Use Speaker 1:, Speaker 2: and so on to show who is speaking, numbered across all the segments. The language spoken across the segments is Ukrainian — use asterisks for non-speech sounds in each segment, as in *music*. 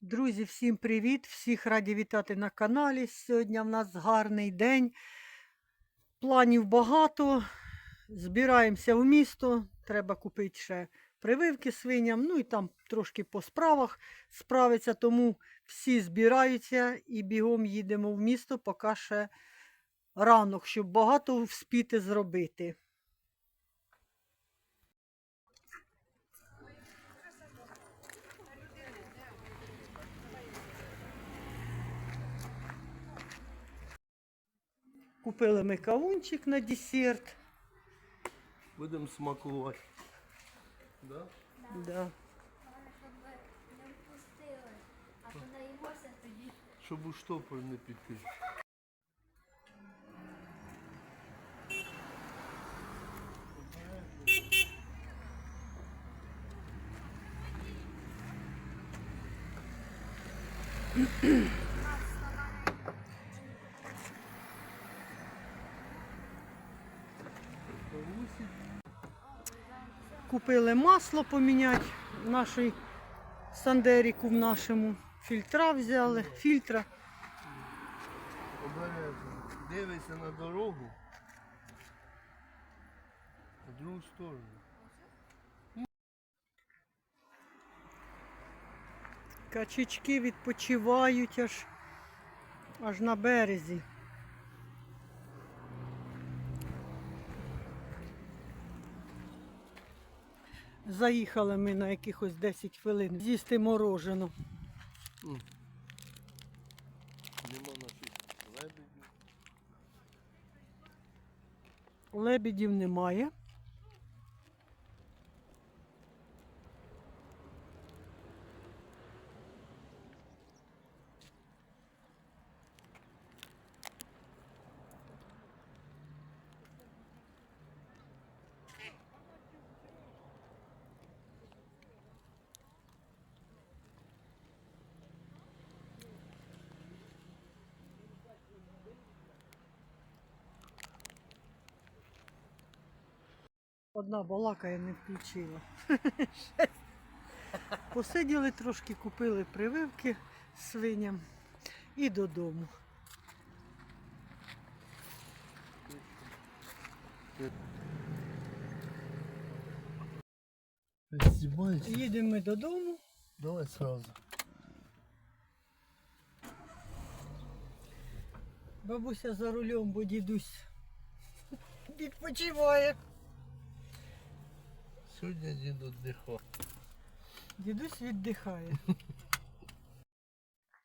Speaker 1: Друзі, всім привіт! Всіх раді вітати на каналі. Сьогодні в нас гарний день. Планів багато. Збираємося в місто. Треба купити ще прививки свиням. Ну і там трошки по справах справиться. Тому всі збираються і бігом їдемо в місто, поки ще ранок, щоб багато вспіти зробити. Купили ми кавунчик на десерт.
Speaker 2: Будемо смакувати. Да?
Speaker 1: Да.
Speaker 3: Щоб не впустили, а то наїмося тоді.
Speaker 2: Щоб у штопор не піти.
Speaker 1: Купили масло поміняти в нашій Сандеріку в нашому. Фільтра взяли. Фільтра.
Speaker 2: Обережно. Дивися на дорогу. В другу сторону.
Speaker 1: Качечки відпочивають аж, аж на березі. Заїхали ми на якихось 10 хвилин з'їсти морожену.
Speaker 2: Нема наших лебедів.
Speaker 1: Лебедів немає. Одна балака я не включила. *laughs* Посиділи трошки, купили прививки свиням і додому. Їдемо ми додому.
Speaker 2: Давай сразу.
Speaker 1: Бабуся за рулем, бо дідусь відпочиває.
Speaker 2: Сьогодні дід віддихав.
Speaker 1: Дідусь віддихає. *laughs*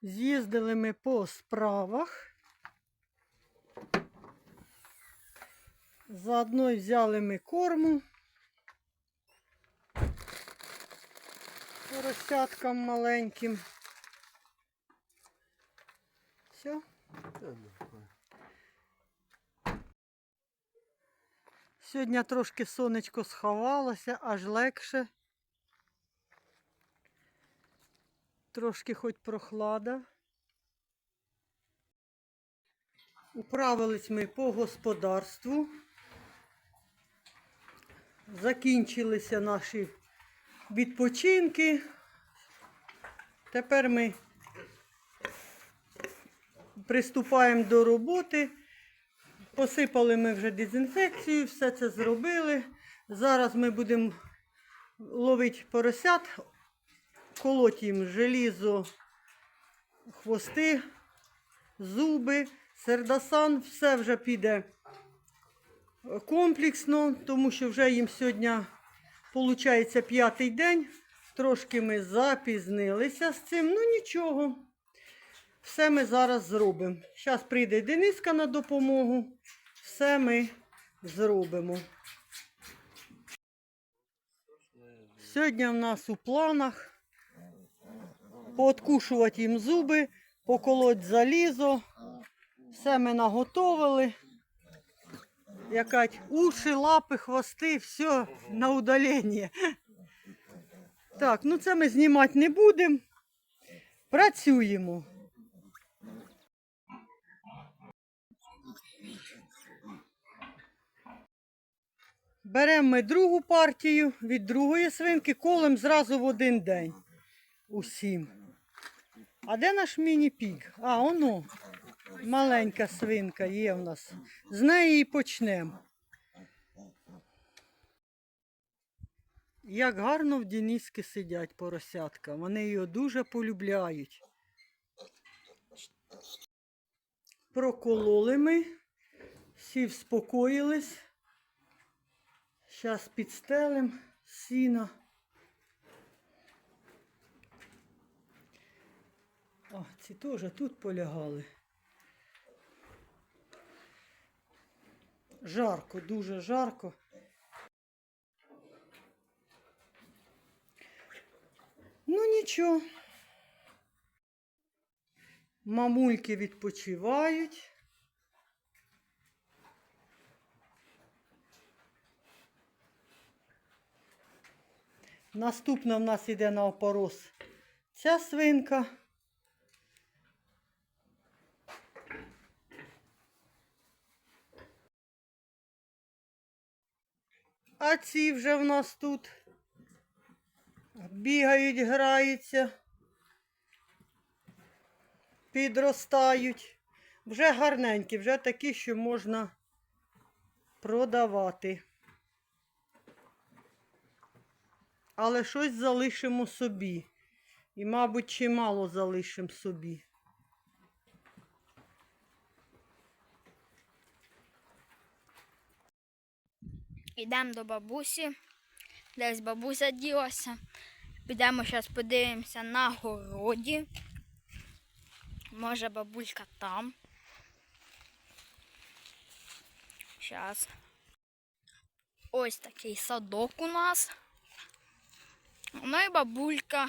Speaker 1: З'їздили ми по справах. Заодно взяли ми корму. Поросяткам маленьким. Все. Сьогодні трошки сонечко сховалося, аж легше. Трошки хоч прохлада. Управились ми по господарству. Закінчилися наші відпочинки. Тепер ми приступаємо до роботи. Посипали ми вже дезінфекцію, все це зробили. Зараз ми будемо ловити поросят, колоть їм желізо, хвости, зуби, сердасан, все вже піде комплексно, тому що вже їм сьогодні, виходить, п'ятий день. Трошки ми запізнилися з цим, ну нічого. Все ми зараз зробимо. Зараз прийде Дениска на допомогу. Все ми зробимо. Сьогодні в нас у планах пооткушувати їм зуби, поколоть залізо. Все ми наготовили. Якать уші, лапи, хвости, все на удалення. Так, ну це ми знімати не будемо. Працюємо. Беремо ми другу партію від другої свинки, колем зразу в один день. Усім. А де наш міні-пік? А, оно. Маленька свинка є в нас. З неї і почнемо. Як гарно в Дініски сидять поросятка. Вони його дуже полюбляють. Прокололи ми, всі вспокоїлись. Зараз підстелим сіна. О, ці теж тут полягали. Жарко, дуже жарко. Ну нічого. Мамульки відпочивають. Наступна в нас іде на опорос ця свинка. А ці вже в нас тут бігають, граються, підростають. Вже гарненькі, вже такі, що можна продавати. Але щось залишимо собі. І, мабуть, чимало залишимо собі.
Speaker 4: Йдемо до бабусі. Десь бабуся ділася. Підемо зараз подивимося на городі. Може бабулька там. Зараз. Ось такий садок у нас. Ну і бабулька.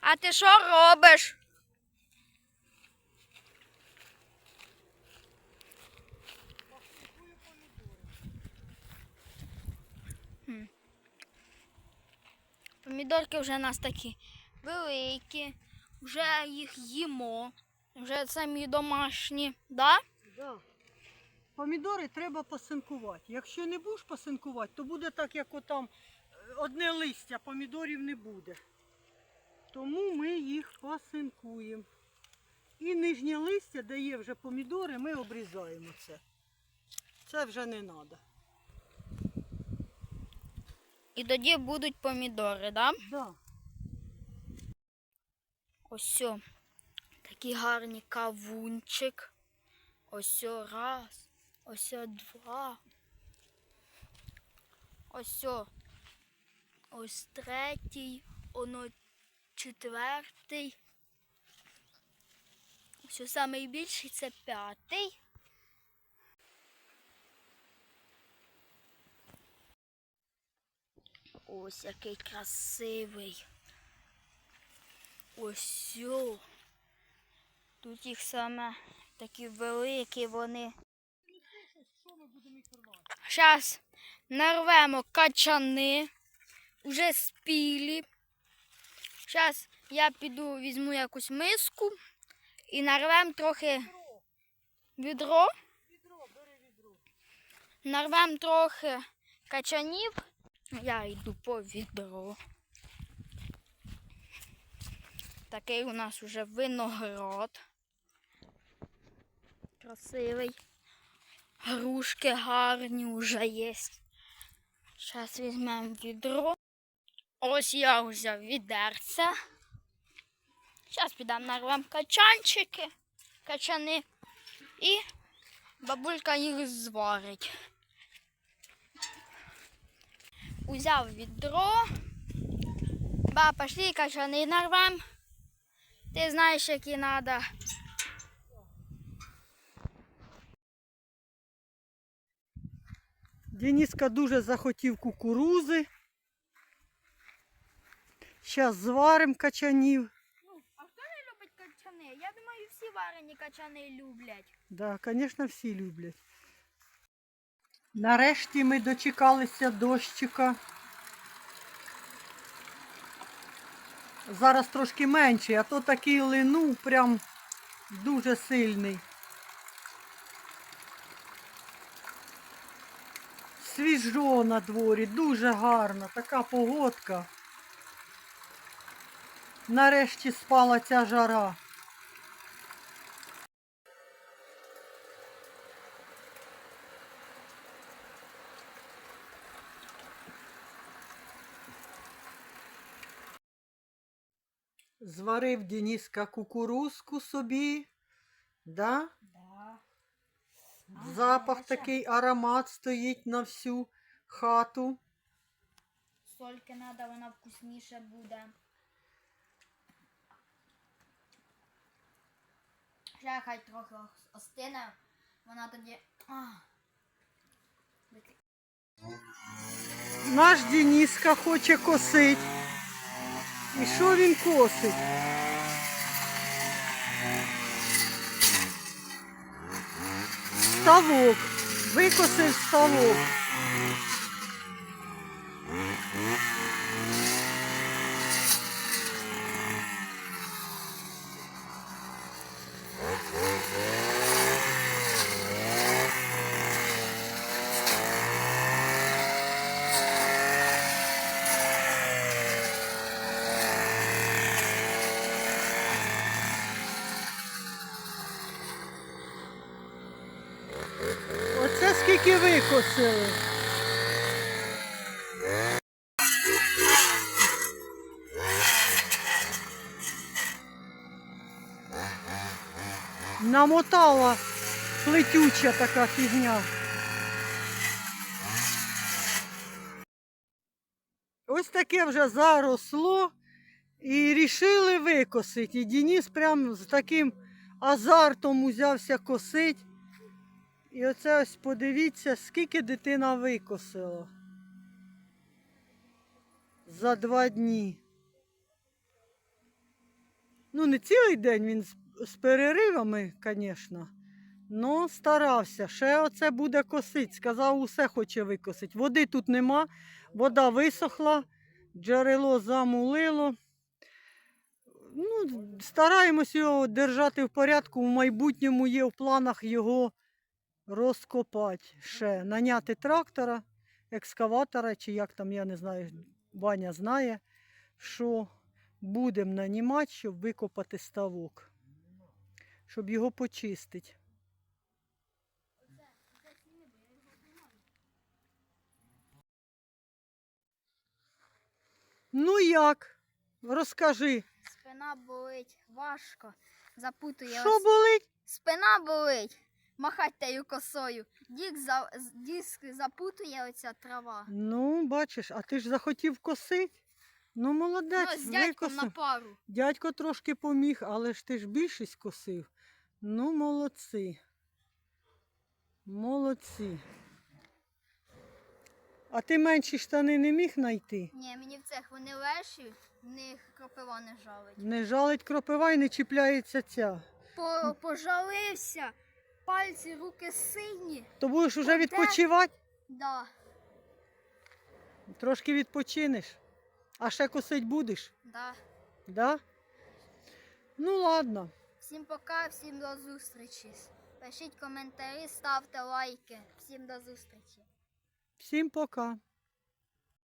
Speaker 4: А ти що робиш? Помідорки вже у нас такі великі, вже їх їмо, вже самі домашні, да?
Speaker 1: Да. Помідори треба посинкувати. Якщо не будеш посинкувати, то буде так, як отам е, одне листя, помідорів не буде. Тому ми їх посинкуємо. І нижнє листя, де є вже помідори, ми обрізаємо це. Це вже не треба.
Speaker 4: І тоді будуть помідори, да?
Speaker 1: Да.
Speaker 4: Ось. Такий гарний кавунчик. Ось раз. Ось два. Ось. Ось третій. Оно четвертий. Ось найбільший це п'ятий. Ось який красивий. Ось. Тут їх саме такі великі вони. Зараз нарвемо качани. Вже спілі. Зараз я піду візьму якусь миску і нарвемо трохи відро. Нарвемо трохи качанів. Я йду по відро. Такий у нас уже виноград. Красивий. Грушки гарні вже є. Зараз візьмемо відро. Ось я взяв відерце. Зараз підемо нарвемо качанчики, качани і бабулька їх зварить. Узяв відро. Ба, пошли качани нарвем. Ти знаєш, які треба.
Speaker 1: Дениска дуже захотів кукурузи. Зараз зваримо качанів.
Speaker 4: А хто не любить качани? Я думаю, всі варені качани люблять.
Speaker 1: Да, звісно, всі люблять. Нарешті ми дочекалися дощика. Зараз трошки менший, а то такий линув прям дуже сильний. Свіжо на дворі, дуже гарно, така погодка. Нарешті спала ця жара. Зварив Дениска кукурузку собі. Да? Запах такий аромат стоїть на всю хату.
Speaker 4: Сольки треба, вона вкусніше буде. Ще хай трохи ос- остине, вона тоді.
Speaker 1: Наш Дениска хоче косить. І що він косить? Ставок. Викосив ставок. Викосили. Намотала плетюча така фігня. Ось таке вже заросло і рішили викосити. І Денис прям з таким азартом узявся косить. І оце ось подивіться, скільки дитина викосила. За два дні. Ну, не цілий день він з, переривами, звісно. Ну, старався. Ще оце буде косить. Сказав, усе хоче викосити. Води тут нема, вода висохла, джерело замулило. Ну, стараємось його держати в порядку. В майбутньому є в планах його розкопати ще, наняти трактора, екскаватора, чи як там, я не знаю, Ваня знає, що будемо нанімати, щоб викопати ставок, щоб його почистити. Ну як? Розкажи,
Speaker 4: Спина болить, важко. Запутує.
Speaker 1: що болить?
Speaker 4: Спина болить. Махать тею косою. Дік за... диск запутує оця трава.
Speaker 1: Ну, бачиш, а ти ж захотів косити? Ну, молодець,
Speaker 4: ну, з дядьком
Speaker 1: викосив.
Speaker 4: на пару.
Speaker 1: Дядько трошки поміг, але ж ти ж більшість косив. Ну, молодці. Молодці. А ти менші штани не міг знайти?
Speaker 4: Ні, мені в цех вони леші, в них кропива не жалить.
Speaker 1: Не жалить кропива і не чіпляється ця.
Speaker 4: По, пожалився, пальці, руки сині.
Speaker 1: То будеш
Speaker 4: вже
Speaker 1: відпочивати,
Speaker 4: Да,
Speaker 1: трошки відпочинеш. А ще косить будеш,
Speaker 4: да.
Speaker 1: да? Ну ладно.
Speaker 4: Всім пока, всім до зустрічі. Пишіть коментарі, ставте лайки. Всім до зустрічі.
Speaker 1: Всім пока.